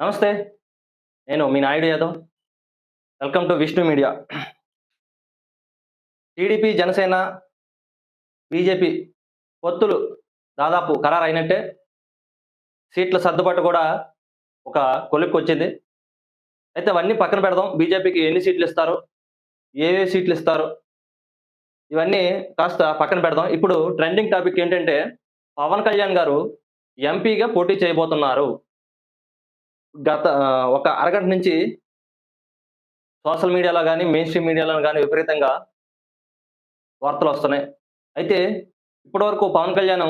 నమస్తే నేను మీ Naidu Yadav. Welcome to Vishnu media TDP Janasena BJP పొత్తులు దాదాపు ఖరారు అయినట్టే సీట్ల సర్దుబాటు కూడా ఒక కొలిక్కి వచ్చింది అయితే అవన్నీ పక్కన పెడదాం. బీజేపీకి ఎన్ని సీట్లు ఇస్తారు? ఏ ఏ సీట్లు ఇస్తారు? ఇవన్నీ కాస్త పక్కన పెడదాం. ఇప్పుడు ట్రెండింగ్ టాపిక్ ఏంటంటే పవన్ కళ్యాణ్ గారు ఎంపీగా పోటీ చేయబోతున్నారు. గత ఒక అరగంట నుంచి సోషల్ మీడియాలో కానీ మెయిన్ స్ట్రీమ్ మీడియాలో కానీ విపరీతంగా వార్తలు వస్తున్నాయి. అయితే ఇప్పటివరకు పవన్ కళ్యాణ్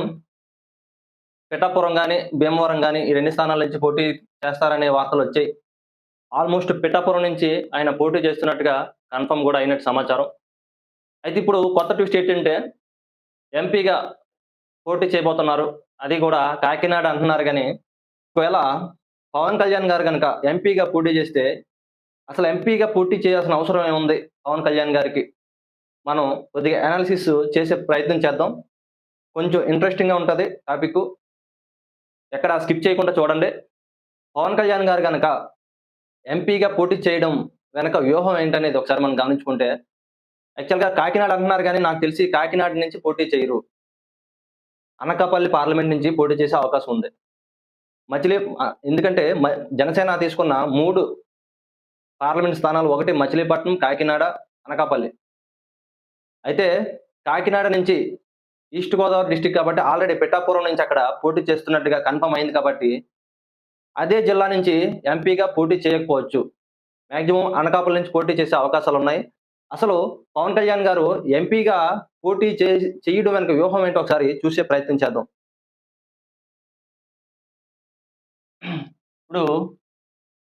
పిఠాపురం కానీ భీమవరం కానీ ఈ రెండు స్థానాల నుంచి పోటీ చేస్తారనే వార్తలు వచ్చాయి. ఆల్మోస్ట్ పిఠాపురం నుంచి ఆయన పోటీ చేస్తున్నట్టుగా కన్ఫర్మ్ కూడా అయినట్టు సమాచారం. అయితే ఇప్పుడు కొత్త ట్విస్ట్ ఏంటంటే ఎంపీగా పోటీ చేయబోతున్నారు. అది కూడా కాకినాడ అంటున్నారు కానీ ఒకవేళ పవన్ కళ్యాణ్ గారు కనుక ఎంపీగా పోటీ చేస్తే అసలు ఎంపీగా పోటీ చేయాల్సిన అవసరం ఏముంది పవన్ కళ్యాణ్ గారికి? మనం కొద్దిగా అనాలిసిస్ చేసే ప్రయత్నం చేద్దాం. కొంచెం ఇంట్రెస్టింగ్గా ఉంటుంది టాపిక్ ఎక్కడ స్కిప్ చేయకుండా చూడండి. పవన్ కళ్యాణ్ గారు కనుక ఎంపీగా పోటీ చేయడం వెనక వ్యూహం ఏంటనేది ఒకసారి మనం గమనించుకుంటే యాక్చువల్గా కాకినాడ అంటున్నారు కానీ నాకు తెలిసి కాకినాడ నుంచి పోటీ చేయరు. అనకాపల్లి పార్లమెంట్ నుంచి పోటీ చేసే అవకాశం ఉంది. మచిలీ ఎందుకంటే మ- జనసేన తీసుకున్న మూడు పార్లమెంట్ స్థానాలు ఒకటి మచిలీపట్నం కాకినాడ అనకాపల్లి. అయితే కాకినాడ నుంచి ఈస్ట్ గోదావరి డిస్టిక్ కాబట్టి ఆల్రెడీ పెట్టాపురం నుంచి అక్కడ పోటీ చేస్తున్నట్టుగా కన్ఫర్మ్ అయింది కాబట్టి అదే జిల్లా నుంచి ఎంపీగా పోటీ చేయకపోవచ్చు. మ్యాక్సిమం అనకాపల్లి నుంచి పోటీ చేసే అవకాశాలు ఉన్నాయి. అసలు పవన్ కళ్యాణ్ గారు ఎంపీగా పోటీ చేయడం వెనక వ్యూహం ఏంటో ఒకసారి చూసే ప్రయత్నం చేద్దాం. ఇప్పుడు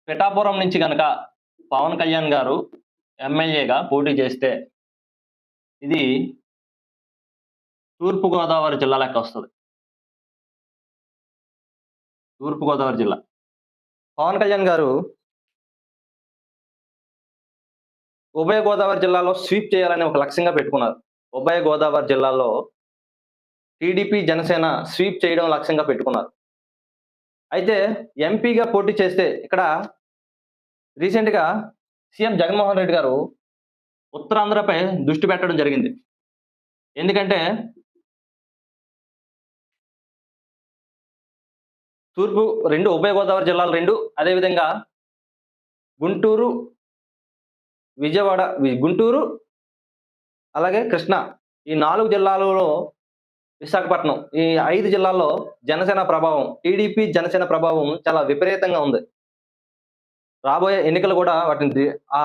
పిఠాపురం నుంచి కనుక పవన్ కళ్యాణ్ గారు ఎమ్మెల్యేగా పోటీ చేస్తే ఇది తూర్పుగోదావరి జిల్లా లెక్క వస్తుంది. తూర్పుగోదావరి జిల్లా. పవన్ కళ్యాణ్ గారు ఉభయ గోదావరి జిల్లాలో స్వీప్ చేయాలని ఒక లక్ష్యంగా పెట్టుకున్నారు. ఉభయ గోదావరి జిల్లాలో టీడీపీ జనసేన స్వీప్ చేయడం లక్ష్యంగా పెట్టుకున్నారు. అయితే ఎంపీగా పోటీ చేస్తే ఇక్కడ రీసెంట్గా సీఎం జగన్మోహన్ రెడ్డి గారు ఉత్తరాంధ్రపై దృష్టి పెట్టడం జరిగింది. ఎందుకంటే తూర్పు రెండు ఉభయ గోదావరి జిల్లాలు రెండు అదేవిధంగా గుంటూరు విజయవాడ వి- గుంటూరు అలాగే కృష్ణా ఈ నాలుగు జిల్లాలలో విశాఖపట్నం. ఈ ఐదు జిల్లాల్లో జనసేన ప్రభావం టీడీపీ జనసేన ప్రభావం చాలా విపరీతంగా ఉంది. రాబోయే ఎన్నికలు కూడా వాటిని ఆ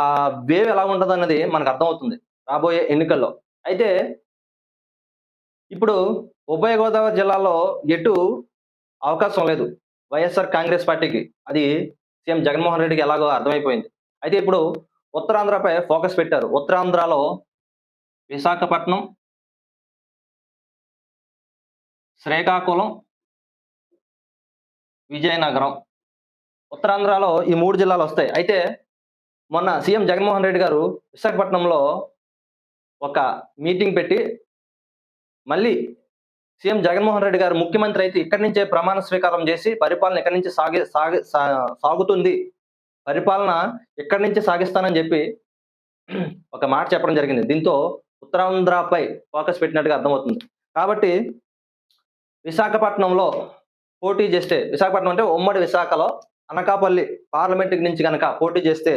వేవ్ ఎలా ఉంటుంది అన్నది మనకు అర్థమవుతుంది రాబోయే ఎన్నికల్లో. అయితే ఇప్పుడు ఉభయ గోదావరి జిల్లాలో ఎటు అవకాశం లేదు. వైఎస్ఆర్ కాంగ్రెస్ పార్టీకి అది సీఎం జగన్మోహన్ రెడ్డికి ఎలాగో అర్థమైపోయింది. అయితే ఇప్పుడు ఉత్తరాంధ్రపై ఫోకస్ పెట్టారు. ఉత్తరాంధ్రలో విశాఖపట్నం శ్రీకాకుళం విజయనగరం. ఉత్తరాంధ్రలో ఈ మూడు జిల్లాలు వస్తాయి. అయితే మొన్న సీఎం జగన్మోహన్ రెడ్డి గారు విశాఖపట్నంలో ఒక మీటింగ్ పెట్టి మళ్ళీ సీఎం జగన్మోహన్ రెడ్డి గారు ముఖ్యమంత్రి అయితే ఇక్కడి నుంచే ప్రమాణ స్వీకారం చేసి పరిపాలన ఇక్కడి నుంచి సాగి సాగి సా- సాగుతుంది. పరిపాలన ఇక్కడి నుంచి సాగిస్తానని చెప్పి ఒక మాట చెప్పడం జరిగింది. దీంతో ఉత్తరాంధ్రపై ఫోకస్ పెట్టినట్టుగా అర్థమవుతుంది. కాబట్టి విశాఖపట్నంలో పోటీ చేస్తే విశాఖపట్నం అంటే ఉమ్మడి విశాఖలో అనకాపల్లి పార్లమెంట్ నుంచి కనుక పోటీ చేస్తే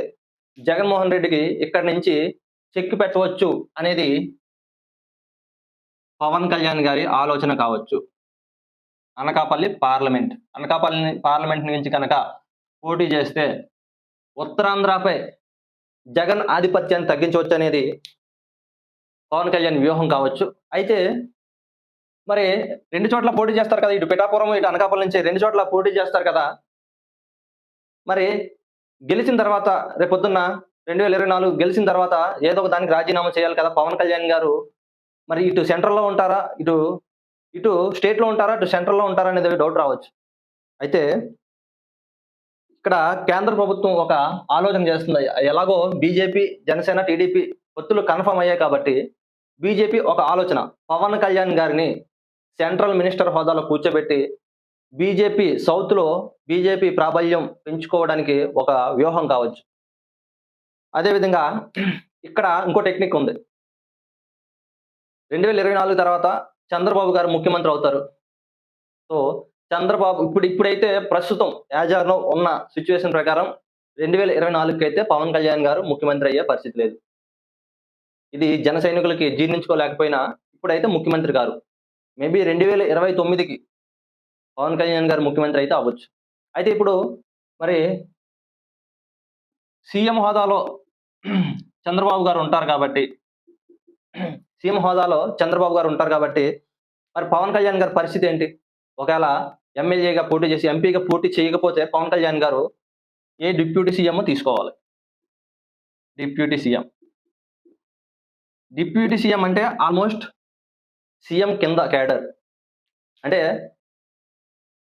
జగన్మోహన్ రెడ్డికి ఇక్కడి నుంచి చెక్కి పెట్టవచ్చు అనేది పవన్ కళ్యాణ్ గారి ఆలోచన కావచ్చు. అనకాపల్లి పార్లమెంట్ అనకాపల్లి పార్లమెంట్ నుంచి కనుక పోటీ చేస్తే ఉత్తరాంధ్రపై జగన్ ఆధిపత్యాన్ని తగ్గించవచ్చు అనేది పవన్ కళ్యాణ్ వ్యూహం కావచ్చు. అయితే మరి రెండు చోట్ల పోటీ చేస్తారు కదా ఇటు పిఠాపురం ఇటు అనకాపల్లి నుంచి రెండు చోట్ల పోటీ చేస్తారు కదా. మరి గెలిచిన తర్వాత రేపు పొద్దున్న రెండు వేల ఇరవై నాలుగు గెలిచిన తర్వాత ఏదో ఒక దానికి రాజీనామా చేయాలి కదా పవన్ కళ్యాణ్ గారు. మరి ఇటు సెంట్రల్లో ఉంటారా ఇటు ఇటు స్టేట్లో ఉంటారా ఇటు సెంట్రల్లో ఉంటారా అనేది డౌట్ రావచ్చు. అయితే ఇక్కడ కేంద్ర ప్రభుత్వం ఒక ఆలోచన చేస్తుంది. ఎలాగో బీజేపీ జనసేన టీడీపీ పొత్తులు కన్ఫర్మ్ అయ్యాయి కాబట్టి బీజేపీ ఒక ఆలోచన. పవన్ కళ్యాణ్ గారిని సెంట్రల్ మినిస్టర్ హోదాలో కూర్చోబెట్టి బీజేపీ సౌత్లో బీజేపీ ప్రాబల్యం పెంచుకోవడానికి ఒక వ్యూహం కావచ్చు. అదేవిధంగా ఇక్కడ ఇంకో టెక్నిక్ ఉంది. రెండు వేల ఇరవై నాలుగు తర్వాత చంద్రబాబు గారు ముఖ్యమంత్రి అవుతారు. సో చంద్రబాబు ఇప్పుడు ఇప్పుడైతే ప్రస్తుతం యాజార్లో ఉన్న సిచ్యువేషన్ ప్రకారం రెండు వేల ఇరవై నాలుగుకి అయితే పవన్ కళ్యాణ్ గారు ముఖ్యమంత్రి అయ్యే పరిస్థితి లేదు. ఇది జన సైనికులకి జీర్ణించుకోలేకపోయినా ఇప్పుడైతే ముఖ్యమంత్రి గారు. మేబీ రెండు వేల ఇరవై తొమ్మిదికి పవన్ కళ్యాణ్ గారు ముఖ్యమంత్రి అయితే అవ్వచ్చు. అయితే ఇప్పుడు మరి సీఎం హోదాలో చంద్రబాబు గారు ఉంటారు కాబట్టి సీఎం హోదాలో చంద్రబాబు గారు ఉంటారు కాబట్టి మరి పవన్ కళ్యాణ్ గారి పరిస్థితి ఏంటి? ఒకవేళ ఎమ్మెల్యేగా పోటీ చేసి ఎంపీగా పోటీ చేయకపోతే పవన్ కళ్యాణ్ గారు ఏ డిప్యూటీ సీఎం తీసుకోవాలి? Deputy CM. డిప్యూటీ సీఎం అంటే ఆల్మోస్ట్ సీఎం కింద క్యాడర్. అంటే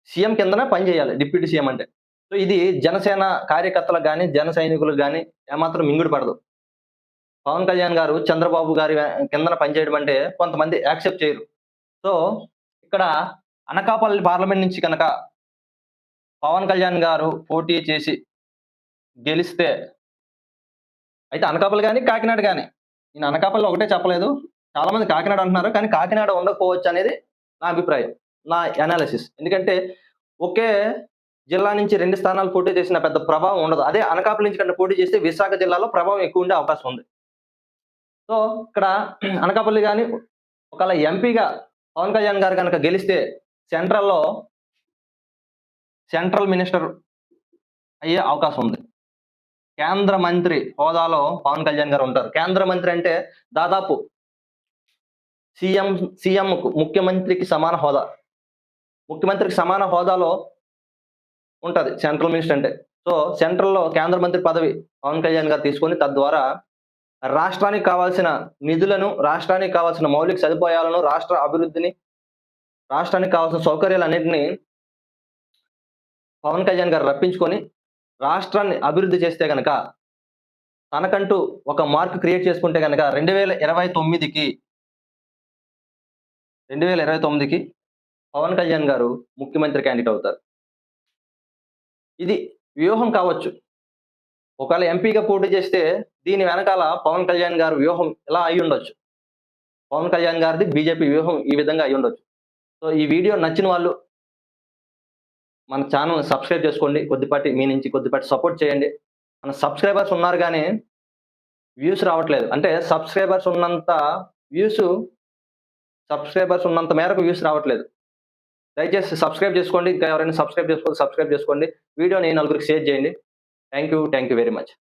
సీఎం కిందనే పనిచేయాలి డిప్యూటీ సీఎం అంటే. సో ఇది జనసేన కార్యకర్తలకు కానీ జన సైనికులకు కానీ ఏమాత్రం మింగుడు పడదు. పవన్ కళ్యాణ్ గారు చంద్రబాబు గారి కిందన పనిచేయడం అంటే కొంతమంది యాక్సెప్ట్ చేయరు. సో ఇక్కడ అనకాపల్లి పార్లమెంట్ నుంచి కనుక పవన్ కళ్యాణ్ గారు పోటీ చేసి గెలిస్తే అయితే అనకాపల్లి కానీ కాకినాడ కానీ నేను అనకాపల్లి ఒకటే చెప్పలేదు. చాలా మంది కాకినాడ అంటున్నారు కానీ కాకినాడ ఉండకపోవచ్చు అనేది నా అభిప్రాయం నా అనాలిసిస్ ఎందుకంటే ఒకే జిల్లా నుంచి రెండు స్థానాలు పోటీ చేసిన పెద్ద ప్రభావం ఉండదు. అదే అనకాపల్లి నుంచి కంటే పోటీ చేస్తే విశాఖ జిల్లాలో ప్రభావం ఎక్కువ ఉండే అవకాశం ఉంది. సో ఇక్కడ అనకాపల్లి కానీ ఒకవేళ ఎంపీగా పవన్ కళ్యాణ్ గారు కనుక గెలిస్తే సెంట్రల్లో సెంట్రల్ మినిస్టర్ అయ్యే అవకాశం ఉంది. కేంద్ర మంత్రి హోదాలో పవన్ కళ్యాణ్ గారు ఉంటారు. కేంద్ర మంత్రి అంటే దాదాపు సీఎం సీఎం ముఖ్యమంత్రికి సమాన హోదా. ముఖ్యమంత్రికి సమాన హోదాలో ఉంటుంది సెంట్రల్ మినిస్టర్ అంటే. సో సెంట్రల్లో కేంద్ర మంత్రి పదవి పవన్ కళ్యాణ్ గారు తీసుకొని తద్వారా రాష్ట్రానికి కావాల్సిన నిధులను రాష్ట్రానికి కావాల్సిన మౌలిక సదుపాయాలను రాష్ట్ర అభివృద్ధిని రాష్ట్రానికి కావాల్సిన సౌకర్యాలన్నింటినీ పవన్ కళ్యాణ్ గారు రప్పించుకొని రాష్ట్రాన్ని అభివృద్ధి చేస్తే కనుక తనకంటూ ఒక మార్క్ క్రియేట్ చేసుకుంటే కనుక రెండు వేల ఇరవై తొమ్మిదికి రెండు వేల ఇరవై తొమ్మిదికి పవన్ కళ్యాణ్ గారు ముఖ్యమంత్రి క్యాండిడేట్ అవుతారు. ఇది వ్యూహం కావచ్చు. ఒకవేళ ఎంపీగా పోటీ చేస్తే దీని వెనకాల పవన్ కళ్యాణ్ గారు వ్యూహం ఇలా అయి ఉండొచ్చు? పవన్ కళ్యాణ్ గారిది బీజేపీ వ్యూహం ఈ విధంగా అయి ఉండొచ్చు. సో ఈ వీడియో నచ్చిన వాళ్ళు మన ఛానల్ సబ్స్క్రైబ్ చేసుకోండి. కొద్దిపాటి మీ నుంచి కొద్దిపాటి సపోర్ట్ చేయండి. మన సబ్స్క్రైబర్స్ ఉన్నారు కానీ వ్యూస్ రావట్లేదు. అంటే సబ్స్క్రైబర్స్ ఉన్నంత వ్యూస్ సబ్స్క్రైబర్స్ ఉన్నంత మేరకు వ్యూస్ రావట్లేదు. దయచేసి సబ్స్క్రైబ్ చేసుకోండి. ఇంకా ఎవరైనా సబ్స్క్రైబ్ చేసుకోవాలి సబ్స్క్రైబ్ చేసుకోండి. వీడియోని నలుగురికి షేర్ చేయండి. Thank you thank you very much.